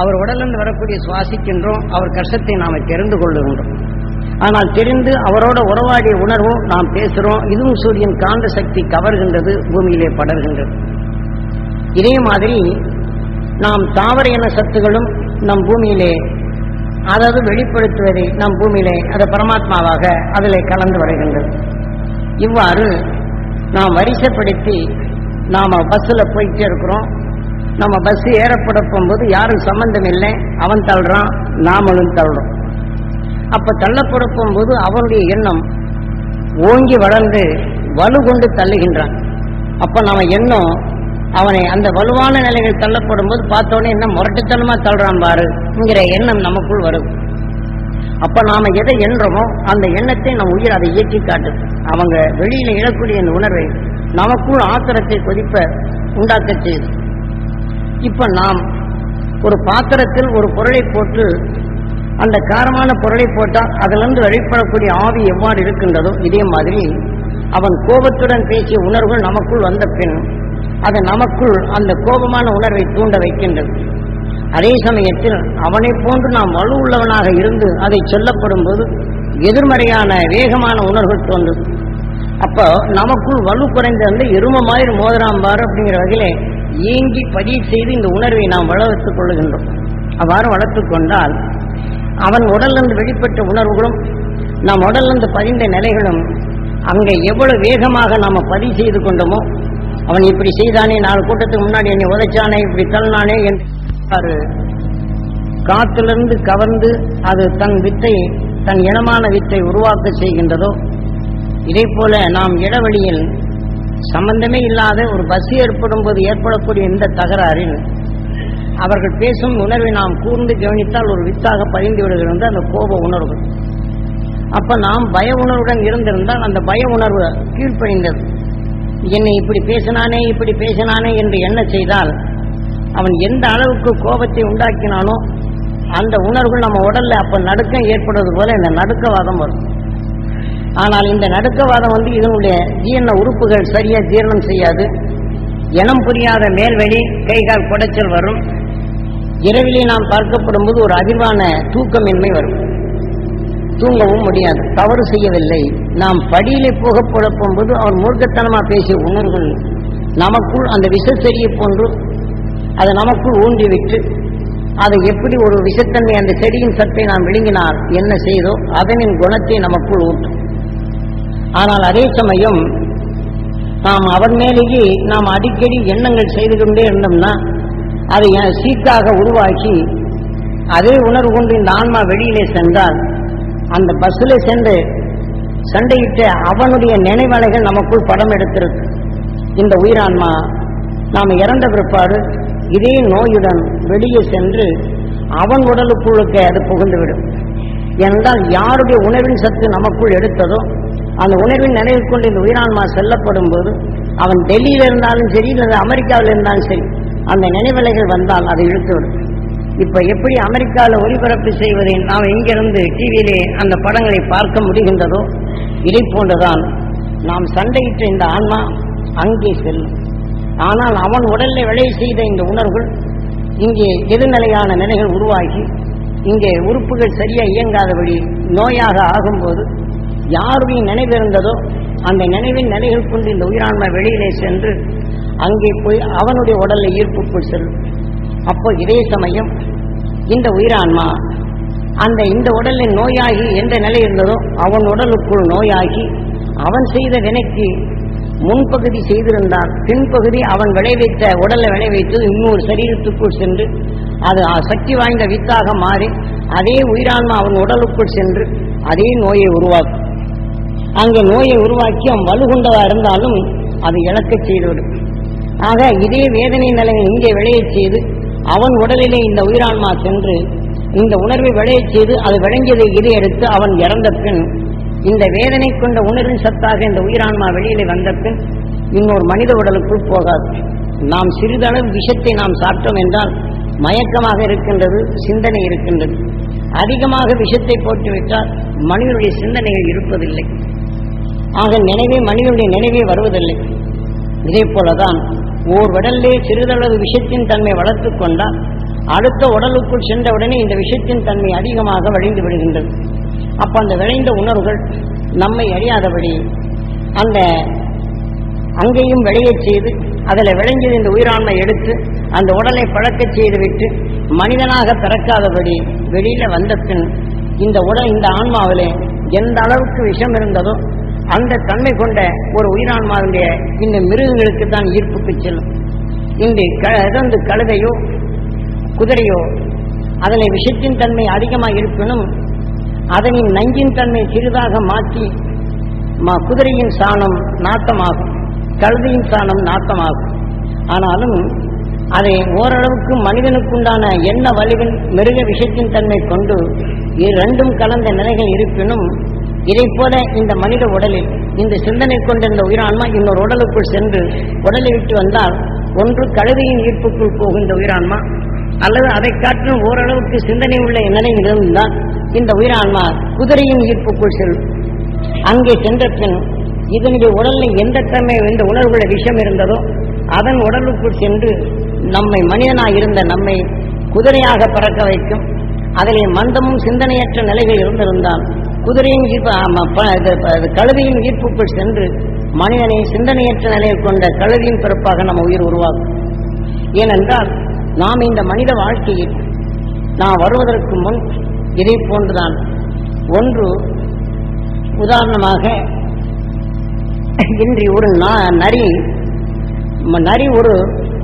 அவர் உடலிருந்து வரக்கூடிய சுவாசிக்கின்றோம் அவர் கஷ்டத்தை நாம் தெரிந்து கொள்ளுகின்றோம். ஆனால் தெரிந்து அவரோட உறவாடிய உணர்வும் நாம் பேசுகிறோம் இதுவும் சூரியன் காந்த சக்தி கவர்கின்றது பூமியிலே படர்கின்றது. இதே மாதிரி நாம் தாவர இன சத்துகளும் நம் பூமியிலே அதாவது வெளிப்படுத்துவதை நம் பூமியிலே அது பரமாத்மாவாக அதில் கலந்து வருகின்றது. இவ்வாறு நாம் வரிசைப்படுத்தி நாம் பஸ்ஸில் போயிட்டே இருக்கிறோம் நம்ம பஸ் ஏறப்பட போகும்போது யாரும் சம்பந்தம் இல்லை. அவன் தள்ளுறான் நாமளும் தள்ளுறோம். அப்ப தள்ளப்பட போகும்போது அவனுடைய எண்ணம் ஓங்கி வளர்ந்து வலு கொண்டு தள்ளுகின்றான். அப்ப நம்ம எண்ணம் அவனை அந்த வலுவான நிலையில் தள்ளப்படும் போது பார்த்தோன்னே என்ன முரட்டுத்தனமா தள்ளுறான் பாருங்கிற எண்ணம் நமக்குள் வரும். அப்ப நாம எதை எண்ணுறோமோ அந்த எண்ணத்தை நம் உயிர் அதை இயக்கி காட்டுது. அவங்க வெளியில இழக்கூடிய இந்த உணர்வை நமக்குள் ஆத்திரத்தை கொதிப்ப உண்டாக்க செய்யுது. இப்ப நாம் ஒரு பாத்திரத்தில் ஒரு பொருளை போட்டு அந்த காரமான பொருளை போட்டால் அதிலிருந்து வெளிப்படக்கூடிய ஆவி எவ்வாறு இருக்கின்றதோ இதே மாதிரி அவன் கோபத்துடன் பேசிய உணர்வுகள் நமக்குள் வந்த பின் அது நமக்குள் அந்த கோபமான உணர்வை தூண்ட வைக்கின்றது. அதே சமயத்தில் அவனை போன்று நாம் வலு உள்ளவனாக இருந்து அதை சொல்லப்படும் போது எதிர்மறையான வேகமான உணர்வுகள் தோன்றும். அப்போ நமக்குள் வலு குறைந்த வந்து எரும மாதிரி மோதிராம்பார் அப்படிங்கிற வகையிலே ஏங்கி பதிவு செய்து இந்த உணர்வை நாம் வளர்த்துக் கொள்ளுகின்றோம். அவ்வாறு வளர்த்துக் கொண்டால் அவன் உடலிருந்து வெளிப்பட்ட உணர்வுகளும் நம் உடலிருந்து பதிந்த நிலைகளும் அங்கே எவ்வளவு வேகமாக நாம பதிவு செய்து கொண்டோமோ அவன் இப்படி செய்தானே நாலு கூட்டத்துக்கு முன்னாடி என்னை உதைச்சானே இப்படி தள்ளினானே என்று காத்திலிருந்து கவர்ந்து அது தன் வித்தை தன் இனமான வித்தை உருவாக்க செய்கின்றதோ இதே போல நாம் இடவழியில் சம்பந்தமே இல்லாத ஒரு பஸ் ஏற்படும் போது ஏற்படக்கூடிய இந்த தகராறில் அவர்கள் பேசும் உணர்வை நாம் கூர்ந்து கவனித்தால் ஒரு வித்தாக பதிந்து விடுகிறது அந்த கோப உணர்வு. அப்ப நாம் பய உணர்வுடன் இருந்திருந்தால் அந்த பய உணர்வு கீழ்ப்பணிந்தது என்னை இப்படி பேசினானே இப்படி பேசினானே என்று என்ன செய்தால் அவன் எந்த அளவுக்கு கோபத்தை உண்டாக்கினானோ அந்த உணர்வு நம்ம உடல்ல அப்ப நடுக்கம் ஏற்படுவது போல இந்த நடுக்கவாதம் வரும். ஆனால் இந்த நடுக்கவாதம் வந்து இதனுடைய ஜீரண உறுப்புகள் சரியா ஜீரணம் செய்யாது. இனம் புரியாத மேல்வெளி கைகால் குடைச்சல் வரும். இரவிலே நாம் பார்க்கப்படும் போது ஒரு அதிர்வான தூக்கமின்மை வரும். தூங்கவும் முடியாது. தவறு செய்யவில்லை. நாம் படியிலே போக போகும்போது அவர் மூர்க்கத்தனமா பேசிய உணர்வுகள் நமக்குள் அந்த விஷச்செறியை போன்று அதை நமக்குள் ஊன்றிவிட்டு அதை எப்படி ஒரு விஷத்தன்மை அந்த செடியின் சத்தை நாம் விழுங்கினால் என்ன செய்தோ அதனின் குணத்தை நமக்குள் ஊட்டும். ஆனால் அதே சமயம் நாம் அவன் மேலேயே நாம் அடிக்கடி எண்ணங்கள் செய்து கொண்டே இருந்தோம்னா அதை சீக்காக உருவாக்கி அதே உணர்வு கொண்டு இந்த ஆன்மா வெளியிலே சென்றால் அந்த பஸ்ஸில் சென்று சண்டையிட்ட அவனுடைய நினைவலைகள் நமக்குள் படம் எடுத்திருக்கு. இந்த உயிரான்மா நாம் இறந்த பிற்பாடு இதே நோயுடன் வெளியே சென்று அவன் உடலுக்குள்ளுக்கு அது புகுந்துவிடும். என்றால் யாருடைய உணவின் சத்து நமக்குள் எடுத்ததோ அந்த உணர்வின் நினைவு கொண்டு இந்த உயிரான்மா செல்லப்படும் போது அவன் டெல்லியில் இருந்தாலும் சரி இல்லை அமெரிக்காவில் இருந்தாலும் சரி அந்த நினைவலைகள் வந்தால் அதை இழுத்துவிடும். இப்ப எப்படி அமெரிக்காவில் ஒளிபரப்பு செய்வதை நாம் எங்கிருந்து டிவியிலே அந்த படங்களை பார்க்க முடிகின்றதோ இதை போன்றுதான் நாம் சண்டையிட்ட இந்த ஆன்மா அங்கே செல்லும். ஆனால் அவன் உடல்ல விளை செய்த இந்த உணர்வுகள் இங்கே எதிர்நிலையான நிலைகள் உருவாகி இங்கே உறுப்புகள் சரியா இயங்காதபடி நோயாக ஆகும்போது யாருடைய நினைவு இருந்ததோ அந்த நினைவின் நிலைகள் கொண்டு இந்த உயிரான்மை வெளியிலே சென்று அங்கே போய் அவனுடைய உடல்ல ஈர்ப்புக்குள் செல்லும் அப்போ இதே சமயம் இந்த உயிரான்மா அந்த இந்த உடலில் நோயாகி எந்த நிலை இருந்ததோ அவன் உடலுக்குள் நோயாகி அவன் செய்த வினைக்கு முன்பகுதி செய்திருந்தான் பின்பகுதி அவன் விளைவித்த உடலை விளைவித்து இன்னொரு சரீரத்துக்குள் சென்று அது சக்தி வாய்ந்த வித்தாக மாறி அதே உயிரான்மா அவன் உடலுக்குள் சென்று அதே நோயை உருவாக்கும். அங்கு நோயை உருவாக்கி அவன் வலுகுண்டதா இருந்தாலும் அது இழக்கச் செய்துவிடும். ஆக இதே வேதனை நிலையை இங்கே விளையச் செய்து அவன் உடலிலே இந்த உயிரான்மா சென்று இந்த உணர்வை விளையச் செய்து அது விளங்கியதை இதை எடுத்து அவன் இறந்த பின் இந்த வேதனை கொண்ட உணர்வின் சத்தாக இந்த உயிரான்மா வெளியிலே வந்த பின் இன்னொரு மனித உடலுக்குள் போகாது. நாம் சிறிதளவு விஷத்தை நாம் சாப்பிட்டோம் என்றால் மயக்கமாக இருக்கின்றது சிந்தனை இருக்கின்றது. அதிகமாக விஷத்தை போட்டுவிட்டால் மனிதனுடைய சிந்தனைகள் இருப்பதில்லை. ஆக நினைவே மனிதனுடைய நினைவே வருவதில்லை. இதே போலதான் ஓர் உடலிலே சிறிதளவு விஷத்தின் தன்மை வளர்த்து கொண்டால் அடுத்த உடலுக்குள் சென்றவுடனே இந்த விஷயத்தின் தன்மை அதிகமாக வழிந்து விடுகின்றது. அப்ப அந்த விளைந்த உணர்வுகள் நம்மை அறியாதபடி அந்த அங்கேயும் விளையச் செய்து அதில் விளைஞ்சது இந்த உயிராண்மை எடுத்து அந்த உடலை பழக்கச் செய்து விட்டு மனிதனாக பிறக்காதபடி வெளியில வந்த பின் இந்த உடல் இந்த ஆன்மாவிலே எந்த அளவுக்கு விஷம் இருந்ததோ அந்த தன்மை கொண்ட ஒரு உயிரான்மாவுடைய இந்த மிருகங்களுக்கு தான் ஈர்ப்புக்கு செல்லும். இன்று க கழுதையோ குதிரையோ அதனை விஷத்தின் தன்மை அதிகமாக இருப்பினும் அதனின் நஞ்சின் தன்மை சிறிதாக மாற்றி குதிரையின் சாணம் நாட்டமாகும் கழுதையின் சாணம் நாட்டமாகும் ஆனாலும் அதை ஓரளவுக்கு மனிதனுக்குண்டான என்ன வலிவின் மிருக விஷத்தின் தன்மை கொண்டு இரண்டும் கலந்த நிலைகள் இருப்பினும் இதை போல இந்த மனித உடலில் இந்த சிந்தனை கொண்டிருந்த உயிரான்மா இன்னொரு உடலுக்குள் சென்று உடலை விட்டு வந்தால் ஒன்று கழுதையின் ஈர்ப்புக்குள் போகின்ற உயிரான்மா அல்லது அதை காட்டிலும் ஓரளவுக்கு சிந்தனை உள்ள நிலையில் இருந்தால் இந்த உயிரான்மா குதிரையின் ஈர்ப்புக்குள் செல்லும் அங்கே சென்ற பின் இதனுடைய உடலில் எந்த தன்மை எந்த உணர்வுள்ள விஷம் இருந்ததோ அதன் உடலுக்குள் சென்று நம்மை மனிதனாக இருந்த நம்மை குதிரையாக பறக்க வைக்கும். அதிலே மந்தமும் சிந்தனையற்ற நிலைகள் இருந்திருந்தால் குதிரையின் ஈர்ப்பு கழுதியின் ஈர்ப்புக்குள் சென்று மனிதனை சிந்தனையற்ற நிலையில் கொண்ட கழுதியின் பிறப்பாக நம்ம உயிர் உருவாகும். ஏனென்றால் நாம் இந்த மனித வாழ்க்கையில் நான் வருவதற்கு முன் இதை போன்றுதான். ஒன்று உதாரணமாக இன்றி ஒரு நா- நரி நரி ஒரு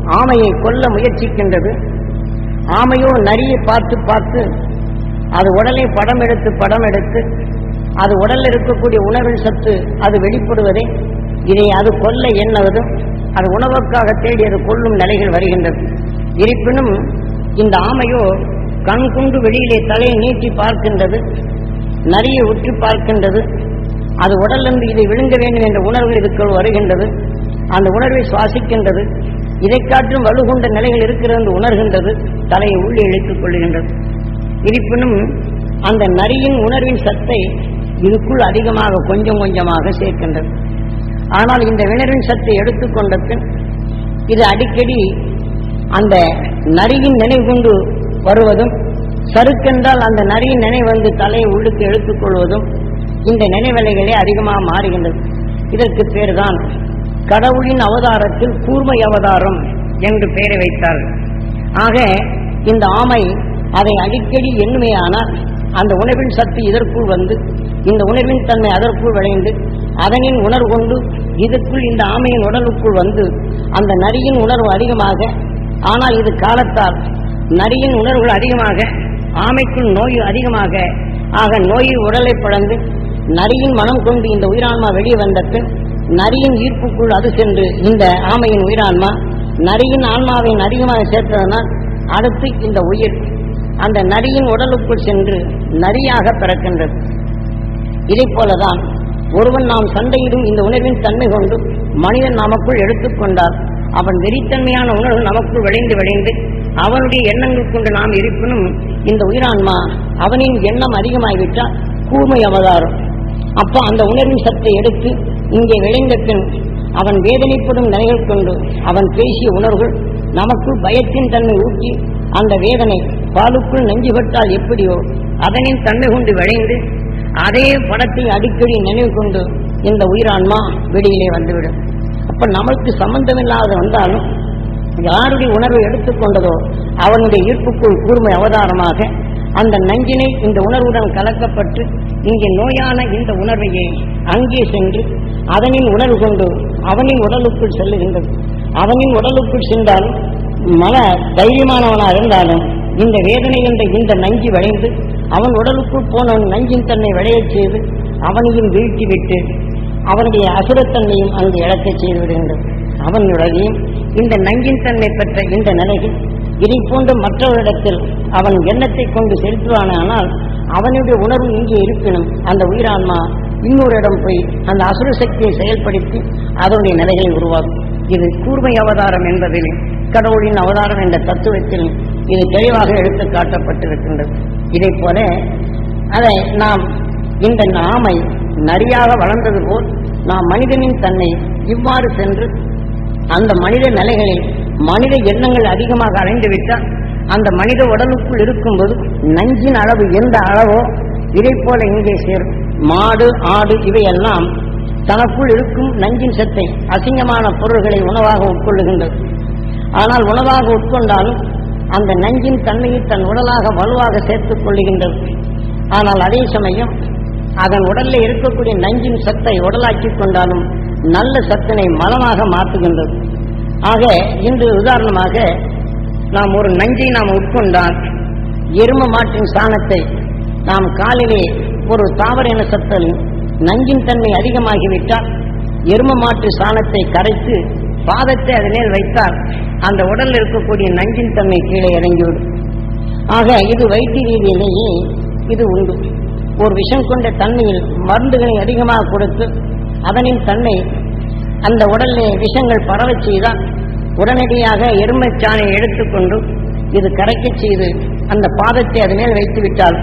ஆமையை கொல்ல முயற்சிக்கின்றது. ஆமையோ நரியை பார்த்து பார்த்து அது உடலை படம் எடுத்து படம் எடுத்து அது உடலில் இருக்கக்கூடிய உணவின் சத்து அது வெளிப்படுவதை. இதை அது கொல்ல எண்ணுவதும் அது உணவுக்காக தேடி அது கொல்லும் நிலைகள் வருகின்றது. இருப்பினும் இந்த ஆமையோ கண் குண்டு வெளியிலே தலையை நீட்டி பார்க்கின்றது நரியை உற்று பார்க்கின்றது அது உடலிருந்து இதை விழுங்க வேண்டும் என்ற உணர்வு இதுக்குள் வருகின்றது அந்த உணர்வை சுவாசிக்கின்றது இதை காற்றும் வலுகொண்ட நிலைகள் இருக்கிறது என்று உணர்கின்றது தலையை உள்ளே இழுத்துக் கொள்கின்றது இருப்பினும் அந்த நரியின் உணர்வின் சத்தை இதுக்குள் அதிகமாக கொஞ்சம் கொஞ்சமாக சேர்க்கின்றது. ஆனால் இந்த உணர்வின் சத்தை எடுத்துக்கொண்ட பின் இது அடிக்கடி அந்த நரியின் நினைவு கொண்டு வருவதும் சறுக்கென்றால் அந்த நரியின் நினைவு வந்து தலையை உள்ளுக்கு எடுத்துக்கொள்வதும் இந்த நினைவலைகளே அதிகமாக மாறுகின்றது. இதற்கு பேர்தான் கடவுளின் அவதாரத்தில் கூர்மை அவதாரம் என்று பெயரை வைத்தார்கள். ஆக இந்த ஆமை அதை அடிக்கடி எண்ணுமையானால் அந்த உணர்வின் சக்தி இதற்குள் வந்து இந்த உணர்வின் தன்மை அதற்குள் விளைந்து அதனின் உணர்வு கொண்டு இதற்குள் இந்த ஆமையின் உடலுக்குள் வந்து அந்த நரியின் உணர்வு அதிகமாக ஆனால் இது காலத்தால் நரியின் உணர்வுகள் அதிகமாக ஆமைக்குள் நோய் அதிகமாக ஆக நோய் உடலை பழந்து நரியின் மனம் கொண்டு இந்த உயிரான்மா வெளியே வந்தது நரியின் ஈர்ப்புக்குள் அது சென்று இந்த ஆமையின் உயிரான்மா நரியின் ஆன்மாவை அதிகமாக சேர்த்ததனால் அடுத்து இந்த உயிர் அந்த நரியின் உடலுக்குள் சென்று நரியாக பிறக்கின்றது. இதை போலதான் ஒருவன் நாம் சண்டையிடும் இந்த உணர்வின் தன்மை கொண்டு மனிதன் நமக்குள் எடுத்துக்கொண்டால் அவன் வெறித்தன்மையான உணர்வு நமக்குள் விளைந்து விளைந்து அவனுடைய எண்ணங்கள் கொண்டு நாம் இருப்பினும் இந்த உயிரான்மா அவனின் எண்ணம் அதிகமாகிவிட்டால் கூர்மை அவதாரம். அப்போ அந்த உணர்வின் சத்தை எடுத்து இங்கே விளைந்த பின் அவன் வேதனைப்படும் நிலைகள் கொண்டு அவன் பேசிய உணர்வுகள் நமக்கு பயத்தின் தன்மை ஊட்டி அந்த வேதனை பாலுக்குள் நெஞ்சுபட்டால் எப்படியோ? அதனின் தன்மை கொண்டு விளைந்து அதே படத்தை அடிக்கடி நினைவு கொண்டு இந்த உயிரான்மா வெளியிலே வந்துவிடும். அப்ப நமக்கு சம்பந்தமில்லாத வந்தாலும் யாருடைய உணர்வை எடுத்துக்கொண்டதோ அவனுடைய ஈர்ப்புக்குள் கூர்மை அவதாரமாக அந்த நஞ்சினை இந்த உணர்வுடன் கலக்கப்பட்டு இங்கே நோயான இந்த உணர்வையே அங்கே சென்று அதனின் உணர்வு கொண்டு அவனின் உடலுக்குள் செல்லுகின்றது. அவனின் உடலுக்குள் சென்றாலும் மன தைரியமானவனாக இருந்தாலும் இந்த வேதனை என்ற இந்த நஞ்சு விளைந்து அவன் உடலுக்குள் போனவன் நஞ்சின் தன்னை விளையச் செய்து அவனையும் வீழ்த்திவிட்டு அவனுடைய அசுரத்தன்மையும் அங்கு இழக்கச் செய்து விடுகின்றது அவனுடையும் இந்த நஞ்சின் தன்மை பெற்ற இந்த நிலையில் இதை போன்ற மற்றவரிடத்தில் அவன் எண்ணத்தை கொண்டு செலுத்துவானால் அவனுடைய உணர்வு இங்கே இருப்பினும் அந்த உயிரான்மா இன்னொரு இடம் போய் அந்த அசுர சக்தியை செயல்படுத்தி அதனுடைய நிலைகளை உருவாக்கும். இது கூர்மை அவதாரம் என்பதில் கடவுளின் அவதாரம் என்ற தத்துவத்தில் இது தெளிவாக எடுத்து காட்டப்பட்டிருக்கின்றது இதை போல அதை நாம் இந்த நாமை நரியாக வளர்ந்தது போல் நாம் மனிதனின் தன்னை இவ்வாறு சென்று அந்த மனித நிலைகளில் மனித எண்ணங்கள் அதிகமாக அடைந்துவிட்டால் அந்த மனித உடலுக்குள் இருக்கும்போது நஞ்சின் அளவு எந்த அளவோ இதை போல இங்கே சேரும். மாடு ஆடு இவையெல்லாம் தனக்குள் இருக்கும் நஞ்சின் சத்தை அசிங்கமான பொருள்களை உணவாக உட்கொள்ளுகின்றது. ஆனால் உணவாக உட்கொண்டாலும் அந்த நஞ்சின் தன்மையை தன் உடலாக வலுவாக சேர்த்துக் கொள்ளுகின்றது. ஆனால் அதே சமயம் அதன் உடல்ல இருக்கக்கூடிய நஞ்சின் சத்தை உடலாக்கிக் கொண்டாலும் நல்ல சத்தினை மலமாக மாற்றுகின்றது. ஆக இன்று உதாரணமாக நாம் ஒரு நஞ்சை நாம் உட்கொண்டால் எரும மாட்டின் சாணத்தை நாம் காலிலே ஒரு தாவர இன சத்தல் நஞ்சின் தன்மை அதிகமாகிவிட்டால் எரும மாட்டு சாணத்தை கரைத்து பாதத்தை அதனில் வைத்தால் அந்த உடலில் இருக்கக்கூடிய நஞ்சின் தன்மை கீழே இறங்கிவிடும். ஆக இது வைத்திய ரீதியிலேயே இது உண்டு. ஒரு விஷம் கொண்ட தன்மையில் மருந்துகளை அதிகமாக கொடுத்து அதனின் தன்மை அந்த உடலிலே விஷங்கள் பரவ செய்தால் உடனடியாக எருமைச்சாணை எடுத்துக்கொண்டு இது கரைக்கச் செய்து அந்த பாதத்தை அது மேல் வைத்து விட்டால்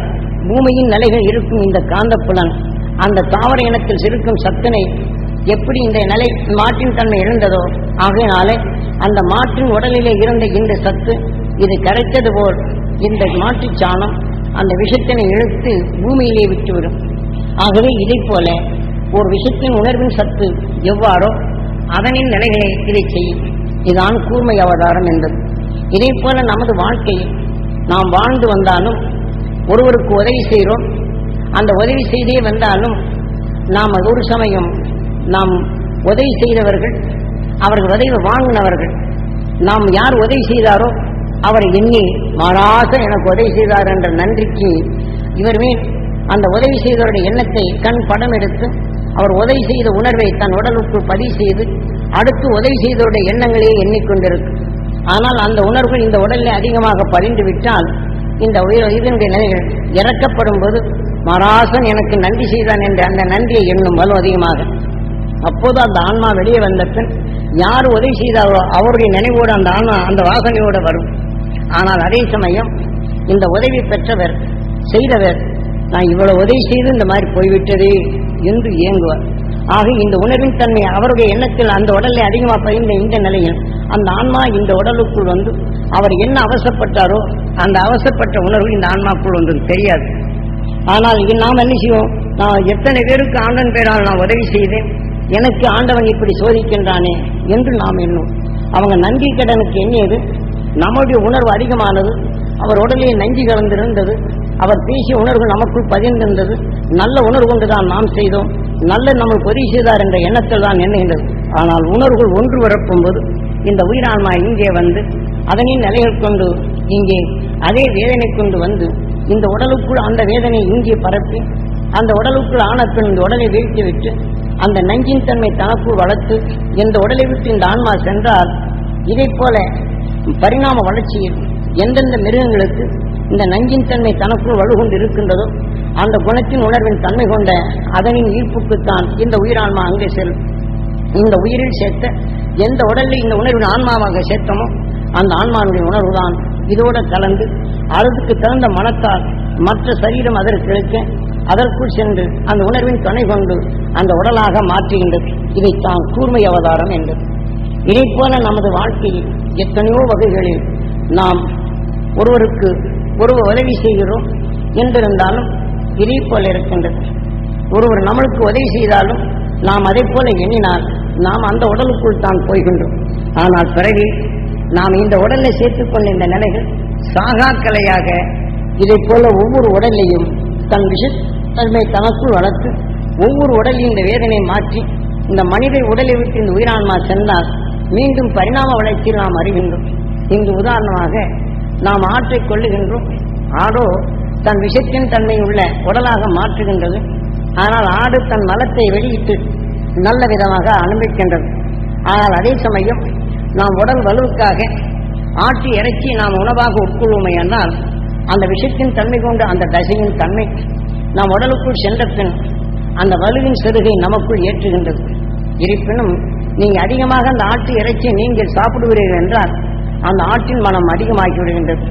பூமியின் நிலைகள் இருக்கும் இந்த காந்தப்புலன். அந்த தாவர இனத்தில் இருக்கும் சத்தனை எப்படி இந்த நிலை மாட்டின் தன்மை இருந்ததோ ஆகையினாலே அந்த மாற்றின் உடலிலே இருந்த இந்த சத்து இது கிடைத்தது போல் இந்த மாற்றுச் சாணம் அந்த விஷத்தினை இழுத்து பூமியிலே விட்டுவிடும். ஆகவே இதை போல ஒரு விஷத்தின் உணர்வின் சத்து எவ்வாறோ அதனின் நிலைகளை இதை செய்யும். இதான் கூர்மை அவதாரம் என்பது. இதை போல நமது வாழ்க்கையில் நாம் வாழ்ந்து வந்தாலும் ஒருவருக்கு உதவி செய்கிறோம். அந்த உதவி செய்தே வந்தாலும் நாம் ஒரு சமயம் நாம் உதவி செய்தவர்கள் அவர்கள் உதவி வாங்கினவர்கள். நாம் யார் உதவி செய்தாரோ அவரை எண்ணி மாறாக எனக்கு உதவி செய்தார் என்ற நன்றிக்கு இவருமே அந்த உதவி செய்தவருடைய எண்ணத்தை கண் படம் எடுத்து அவர் உதவி செய்த உணர்வை தன் உடலுக்குள் பதிவு செய்து அடுத்து உதவி செய்தவருடைய எண்ணங்களையே எண்ணிக்கொண்டிருக்கு. ஆனால் அந்த உணர்வு இந்த உடலில் அதிகமாக பதிந்து விட்டால் இந்த உயிர் இதனுடைய நிலைகள் இறக்கப்படும் போது மராசன் எனக்கு நன்றி செய்தான் என்ற அந்த நன்றியை எண்ணும் வலு அதிகமாக. அப்போது அந்த ஆன்மா வெளியே வந்த பின் யார் உதவி செய்தாரோ அவருடைய நினைவோடு அந்த ஆன்மா அந்த வாசனையோடு வரும். ஆனால் அதே சமயம் இந்த உதவி பெற்றவர் செய்தவர் நான் இவ்வளவு உதவி செய்து இந்த மாதிரி போய்விட்டதே என்று இயங்குவார். ஆக இந்த உணர்வின் தன்மை அவருடைய எண்ணத்தில் அந்த உடலை அதிகமாக பதிந்த இந்த நிலையில் அந்த ஆன்மா இந்த உடலுக்குள் வந்து அவர் என்ன அவசப்பட்டாரோ அந்த அவசப்பட்ட உணர்வு இந்த ஆன்மாக்குள் வந்து தெரியாது. ஆனால் நாம் என்ன செய்வோம்? நான் எத்தனை பேருக்கு ஆண்டன் பேரால் நான் உதவி செய்தேன்? எனக்கு ஆண்டவன் இப்படி சோதிக்கின்றானே என்று நாம் எண்ணும். அவங்க நன்றி கடனுக்கு எண்ணியது நம்முடைய உணர்வு அதிகமானது அவர் உடலில் நஞ்சு கலந்திருந்தது அவர் பேசிய உணர்வு நமக்குள் பதிந்திருந்தது. நல்ல உணர்வு கொண்டுதான் நாம் செய்தோம். நல்ல நமக்கு உதவி செய்தார் என்ற எண்ணத்தில் தான் எண்ணுகின்றது. ஆனால் உணர்வுகள் ஒன்று வரப்பும்போது இந்த உயிரான்மா இங்கே வந்து அதனின் நிலைகள் கொண்டு இங்கே அதே வேதனை கொண்டு வந்து இந்த உடலுக்குள் அந்த வேதனை இங்கே பரப்பி அந்த உடலுக்குள் ஆன பெண் இந்த உடலை வீழ்த்திவிட்டு அந்த நஞ்சின் தன்மை தனக்குள் வளர்த்து இந்த உடலை விட்டு இந்த ஆன்மா சென்றால் இதை போல பரிணாம வளர்ச்சியில் எந்தெந்த மிருகங்களுக்கு இந்த நஞ்சின் தன்மை தனக்குள் வலுகொண்டு இருக்கின்றதோ அந்த குணத்தின் உணர்வின் தன்மை கொண்ட அதனின் ஈர்ப்புக்குத்தான் இந்த உயிரான்மா அங்கே செல்லும். இந்த உயிரில் சேர்த்த எந்த உடலில் இந்த உணர்வின் ஆன்மாவாக சேர்த்தமோ அந்த ஆன்மாவுடைய உணர்வுதான் இதோட கலந்து அதுக்கு தகுந்த மனத்தால் மற்ற சரீரம் அதற்கு இழுக்க அதற்குள் சென்று அந்த உணர்வின் துணை கொண்டு அந்த உடலாக மாற்றுகின்றது இதைத்தான் கூர்மை அவதாரம் என்றது. இதைப்போல நமது வாழ்க்கையில் எத்தனையோ வகைகளில் நாம் ஒருவருக்கு ஒருவர் உதவி செய்கிறோம் என்றிருந்தாலும் இதை போல இருக்கின்றது. ஒருவர் நம்மளுக்கு உதவி செய்தாலும் நாம் அதை போல எண்ணினால் நாம் அந்த உடலுக்குள் தான் போய்கின்றோம். ஆனால் பிறகு நாம் இந்த உடலை சேர்த்துக் கொண்ட இந்த நிலைகள் சாகா கலையாக இதைப் போல ஒவ்வொரு உடலையும் தன் தன்மை தனக்குள் வளர்த்து ஒவ்வொரு உடலையும் இந்த வேதனை மாற்றி இந்த மனித உடலை விட்டு இந்த உயிரான்மா சென்றால் மீண்டும் பரிணாம வளர்ச்சியில் நாம் அறிகின்றோம். இங்கு உதாரணமாக நாம் ஆற்றை கொள்ளுகின்றோம் ஆடோ தன் விஷத்தின் தன்மை உள்ள உடலாக மாற்றுகின்றது. ஆனால் ஆடு தன் மலத்தை வெளியிட்டு நல்ல விதமாக அனுபவிக்கின்றது. ஆனால் அதே சமயம் நாம் உடல் வலுவுக்காக ஆட்டு இறைச்சி நாம் உணவாக உட்கொள்வோமையானால் அந்த விஷத்தின் தன்மை கொண்ட அந்த தசையின் தன்மை நாம் உடலுக்குள் சென்ற பின் அந்த வலுவின் செருகை நமக்குள் ஏற்றுகின்றது. இருப்பினும் நீங்கள் அதிகமாக அந்த ஆட்டு இறைச்சியை நீங்கள் சாப்பிடுகிறீர்கள் என்றால் அந்த ஆட்டின் மனம் அதிகமாகி விடுகின்றது.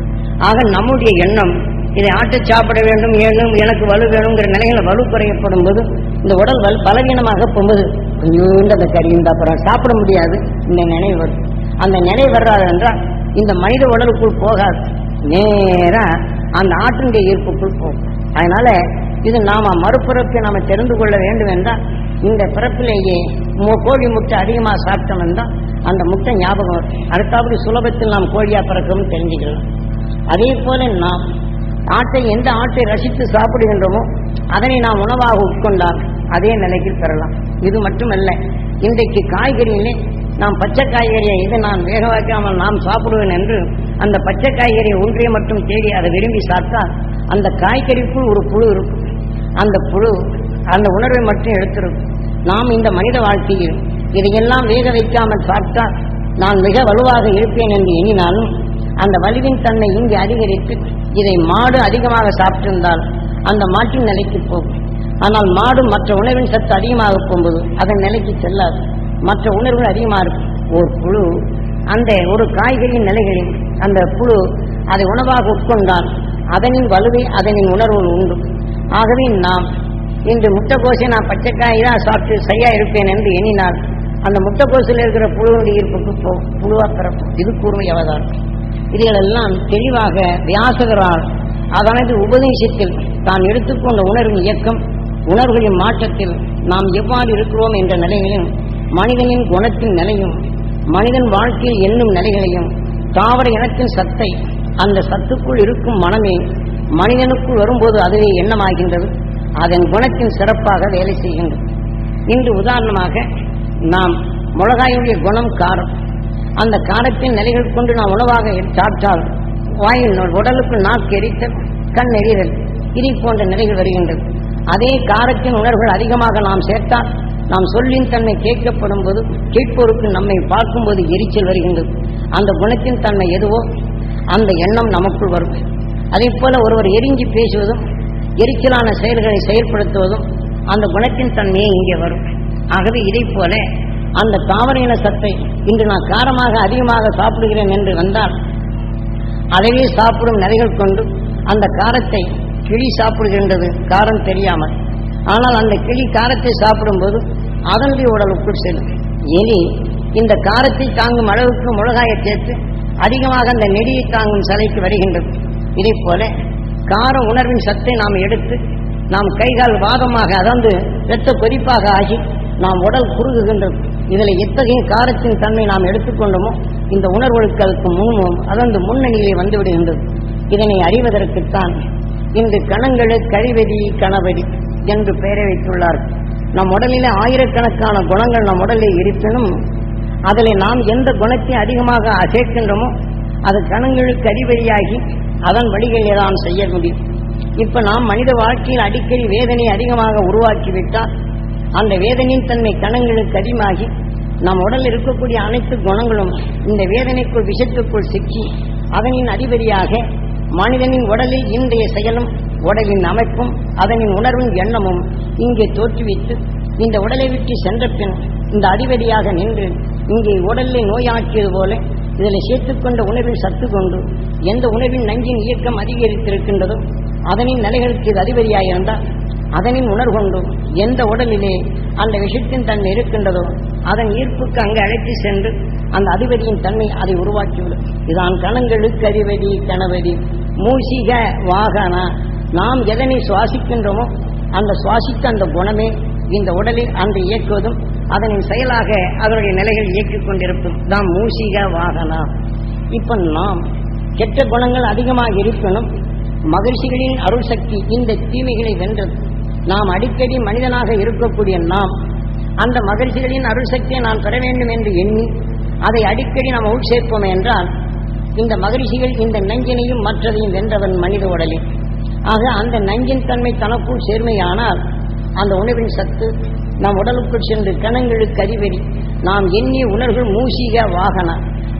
ஆக நம்முடைய எண்ணம் இதை ஆட்டை சாப்பிட வேண்டும் ஏனும் எனக்கு வலு வேணுங்கிற நிலையில வலு குறையப்படும் போது இந்த உடல் வலு பலவீனமாக போகும்போது கொஞ்சோண்டு அந்த கறி இந்த அப்புறம் சாப்பிட முடியாது இந்த நினைவு வரும் அந்த நினைவு வர்றாது என்றால் இந்த மனித உடலுக்குள் போகாது. நேராக அந்த ஆட்டினுடைய ஈர்ப்புக்குள் போகும். அதனால இது நாம மறுபிறப்பை நாம தெரிந்து கொள்ள வேண்டும் என்றால் இந்த பிறப்பிலேயே மு- கோழி முட்டை அதிகமாக சாப்பிட்டோம் என்றால் அந்த முட்டை ஞாபகம் வரும். அடுத்தபடி சுலபத்தில் நாம் கோழியா பிறக்கணும் தெரிஞ்சுக்கலாம். அதே போல நாம் ஆட்டை எந்த ஆட்டை ரசித்து சாப்பிடுகின்றோமோ அதனை நாம் உணவாக உட்கொண்டால் அதே நிலைக்கு பெறலாம். இது மட்டுமல்ல இன்றைக்கு காய்கறியிலே நாம் பச்சை காய்கறியை இதை நான் வேக வைக்காமல் நாம் சாப்பிடுவேன் என்று அந்த பச்சை காய்கறியை ஒன்றை மட்டும் தேடி அதை விரும்பி சாப்பிட்டால் அந்த காய்கறிக்குள் ஒரு புழு இருக்கும். அந்த புழு அந்த உணர்வை மட்டும் எடுத்துரும். நாம் இந்த மனித வாழ்க்கையில் இதையெல்லாம் வேக வைக்காமல் சாப்பிட்டால் நான் மிக வலுவாக இருப்பேன் என்று எண்ணினாலும் அந்த வலுவின் தன்மை இங்கு அதிகரித்து இதை மாடு அதிகமாக சாப்பிட்டிருந்தால் அந்த மாட்டின் நிலைக்கு போகும். ஆனால் மாடு மற்ற உணவின் சத்து அதிகமாக போகும்போது அதன் நிலைக்கு செல்லாது. மற்ற உணர்வுகள் அதிகமாக இருக்கும். ஒரு புழு அந்த ஒரு காய்கறியின் நிலைகளில் அந்த புழு அதை உணவாக உட்கொண்டால் அதனின் வலுவை அதனின் உணர்வு உண்டு. ஆகவே நாம் இன்று முட்டைக்கோசை நான் பச்சைக்காய் தான் சாப்பிட்டு சரியா இருப்பேன் என்று எண்ணினால் அந்த முட்டைக்கோசில் இருக்கிற புழுவுடைய ஈர்ப்புக்கு போ புழுவா பிறக்கும். இது கூர்மை அவதாரம். இதுகளெல்லாம் தெளிவாக வியாசகரால் அதனது உபதேசத்தில் தான் எடுத்துக்கொண்ட உணர்வு இயக்கம் உணர்வுகளின் மாற்றத்தில் நாம் எவ்வாறு இருக்கிறோம் என்ற நிலையிலும் மனிதனின் குணத்தின் நிலையும் மனிதன் வாழ்க்கையில் எண்ணும் நிலைகளையும் தாவர இனத்தின் சத்தை அந்த சத்துக்குள் இருக்கும் மனமே மனிதனுக்குள் வரும்போது அதுவே எண்ணமாகின்றது அதன் குணத்தின் சிறப்பாக வேலை செய்கின்றது இன்று உதாரணமாக நாம் மிளகாயுடைய குணம் காரம். அந்த காரத்தின் நிலைகள் கொண்டு நாம் உணவாக சாப்பிட்டால் வாயில் உடலுக்கு நாக்கு எரித்தல் கண் எரிதல் இதை போன்ற நிலைகள் வருகின்றது. அதே காரத்தின் உணர்வுகள் அதிகமாக நாம் சேர்த்தால் நாம் சொல்லின் தன்மை கேட்கப்படும் போது கேட்போருக்கு நம்மை பார்க்கும்போது எரிச்சல் வருகின்றது. அந்த குணத்தின் தன்மை எதுவோ அந்த எண்ணம் நமக்குள் வரும். அதே போல ஒருவர் எரிஞ்சு பேசுவதும் எரிச்சலான செயல்களை செயல்படுத்துவதும் அந்த குணத்தின் தன்மையே இங்கே வரும். ஆகவே இதை போல அந்த தாவர சத்தை இன்று நான் காரமாக அதிகமாக சாப்பிடுகிறேன் என்று வந்தால் அதையே சாப்பிடும் நிறைகள் கொண்டு அந்த காரத்தை கிளி சாப்பிடுகின்றது காரம் தெரியாமல். ஆனால் அந்த கிளி காரத்தை சாப்பிடும்போது அதனுடைய உடலுக்குள் செல்லும். எலி இந்த காரத்தை தாங்கும் அளவுக்கு மிளகாயை சேர்த்து அதிகமாக அந்த நெடியை தாங்கும் சிலைக்கு வருகின்றது. இதே போல கார உணர்வின் சத்தை நாம் எடுத்து நாம் கைகால் வாதமாக அதாவது வெத்த கொதிப்பாக ஆகி நாம் உடல் குறுகுகின்றது இதில் எத்தகைய காரத்தின் தன்மை நாம் எடுத்துக்கொண்டோமோ இந்த உணர்வுகளுக்கு முன்னும் அதன் முன்னணியிலே வந்துவிடுகின்றது. இதனை அறிவதற்குத்தான் இன்று கணங்களு கழிவெடி கணவெடி என்று பெயரை வைத்துள்ளார்கள் நம் உடலிலே ஆயிரக்கணக்கான குணங்கள் நம் உடலில் இருப்பினும் அதில் நாம் எந்த குணத்தை அதிகமாக சேர்க்கின்றோமோ அது கணங்களுக்கு அறிவழியாகி அதன் வழிகளை தான் செய்ய முடியும். இப்ப நாம் மனித வாழ்க்கையில் அடிக்கடி வேதனை அதிகமாக உருவாக்கிவிட்டால் அந்த வேதனையின் தன்மை கணங்களுக்கு அதிகமாகி நம் உடலில் இருக்கக்கூடிய அனைத்து குணங்களும் இந்த வேதனைக்குள் விஷத்துக்குள் சிக்கி அதனின் அதிபதியாக மனிதனின் உடலில் இன்றைய செயலும் உடலின் அமைப்பும் அதனின் உணர்வின் எண்ணமும் இங்கே தோற்றுவித்து இந்த உடலை விட்டு சென்ற பின் இந்த அதிபதியாக நின்று இங்கே உடலை நோயாக்கியது போல இதில் சேர்த்துக்கொண்ட உணர்வின் சத்து கொண்டு எந்த உணவின் நஞ்சின் இயக்கம் அதிகரித்திருக்கின்றதோ அதனின் நிலைகளுக்கு இது அதிபதியாயிருந்தால் அதனின் உணர்கொண்டும் எந்த உடலிலே அந்த விஷயத்தின் தன்மை இருக்கின்றதோ அதன் ஈர்ப்புக்கு அங்கு அழைத்து சென்று அந்த அதிபதியின் தன்மை அதை உருவாக்கிவிடும். இதான் கணங்களுக்கு அதிபதி கணபதி. மூசிக வாகனா நாம் எதனை சுவாசிக்கின்றோமோ அந்த சுவாசித்த அந்த குணமே இந்த உடலில் அன்று இயக்குவதும் அதனின் செயலாக அதனுடைய நிலைகள் இயக்கிக் கொண்டிருக்கும். தான் மூசிக வாகனா. இப்ப நாம் கெட்ட குணங்கள் அதிகமாக இருப்பினும் மகிழ்ச்சிகளின் அருள் சக்தி இந்த தீமைகளை வென்றது. நாம் அடிக்கடி மனிதனாக இருக்கக்கூடிய நாம் அந்த மகிழ்ச்சிகளின் அருள் சக்தியை நான் பெற வேண்டும் என்று எண்ணி அதை அடிக்கடி நாம் உட்சேர்ப்போம் என்றால் இந்த மகிழ்ச்சிகள் இந்த நஞ்சினையும் மற்றதையும் வென்றவன் மனித உடலில் ஆக அந்த நஞ்சின் தன்மை தனக்குள் சேர்மையானால் அந்த உணவின் சத்து நம் உடலுக்குள் சென்று கணங்களுக்கு அறிவெறி நாம் எண்ணிய உணர்கள் மூசிக வாகன.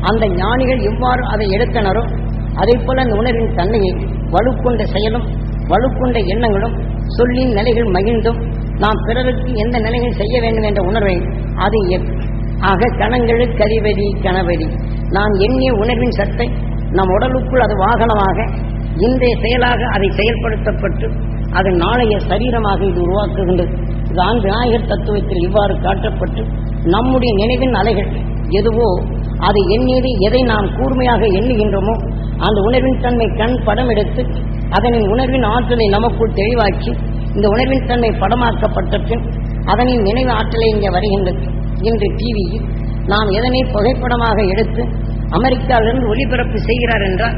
அந்த ஞானிகள் எவ்வாறு அதை எடுத்தனரோ அதை போல அந்த உணர்வின் தன்மையை வலுக்கொண்ட செயலும் வலுக்கொண்ட எண்ணங்களும் சொல்லின் நிலைகள் மகிழ்ந்தும் நாம் பிறருக்கு எந்த நிலைகள் செய்ய வேண்டும் என்ற உணர்வை அது ஆக கணங்களுக்கு அறிவெறி கணவெறி நாம் எண்ணிய உணர்வின் சத்தை நம் உடலுக்குள் அது வாகனமாக இன்றைய செயலாக அதை செயல்படுத்தப்பட்டு அது நாளைய சரீரமாக இது உருவாக்குகின்றது. தான் விநாயகர் தத்துவத்தில் இவ்வாறு காட்டப்பட்டு நம்முடைய நினைவின் அலைகள் எதுவோ அதை எண்ணியது எதை நாம் கூர்மையாக எண்ணுகின்றோமோ அந்த உணர்வின் தன்மை கண் படம் எடுத்து அதனின் உணர்வின் ஆற்றலை நமக்குள் தெளிவாக்கி இந்த உணர்வின் தன்மை படமாக்கப்பட்ட பின் அதனின் நினைவு ஆற்றலை இங்கே வருகின்றது இன்று டிவியில் நாம் எதனை புகைப்படமாக எடுத்து அமெரிக்காவிலிருந்து ஒளிபரப்பு செய்கிறார் என்றால்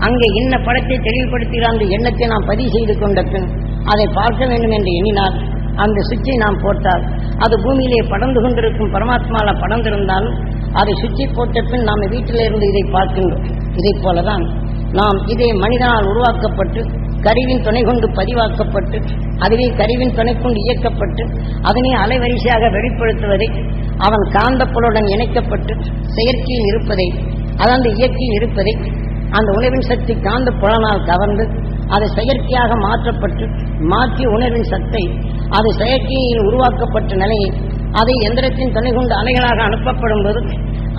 அங்கே என்ன படத்தை தெளிவுபடுத்துகிறார் என்ற எண்ணத்தை நாம் பதிவு செய்து கொண்ட பின் அதை பார்க்க வேண்டும் என்று எண்ணினார் அந்த சுவிட்சை நாம் போட்டால் அது பூமியிலே படர்ந்து கொண்டிருக்கும் பரமாத்மால படர்ந்திருந்தாலும் அதை சுவிட்சை போட்ட பின் நாம் வீட்டிலிருந்து இதை பார்க்கின்றோம். இதை போலதான் நாம் இதே மனிதனால் உருவாக்கப்பட்டு கருவின் துணை கொண்டு பதிவாக்கப்பட்டு அதுவே கருவின் துணை கொண்டு இயக்கப்பட்டு அதனை அலைவரிசையாக வெளிப்படுத்துவதை அவன் காந்தப்புலுடன் இணைக்கப்பட்டு செயற்கையில் இருப்பதை அதாவது இயற்கையில் இருப்பதை அந்த உணவின் சக்தி காந்த புலனால் கவர்ந்து அதை செயற்கையாக மாற்றப்பட்டு மாற்றி உணர்வின் சத்தை அது செயற்கையில் உருவாக்கப்பட்ட நிலையில் அதை எந்திரத்தின் துணை கொண்டு அலைகளாக அனுப்பப்படும் போது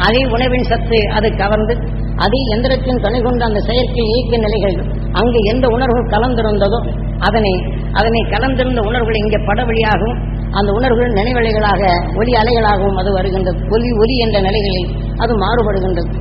அதே உணவின் சத்து அது கவர்ந்து அதே எந்திரத்தின் துணை கொண்டு அந்த செயற்கை இயக்க நிலைகள் அங்கு எந்த உணர்வு கலந்திருந்ததோ அதனை அதனை கலந்திருந்த உணர்வுகள் இங்கே பட வழியாகவும் அந்த உணர்வுகள் நினைவலைகளாக ஒலி அலைகளாகவும் அது வருகின்றது. ஒலி ஒலி என்ற நிலைகளில் அது மாறுபடுகின்றது.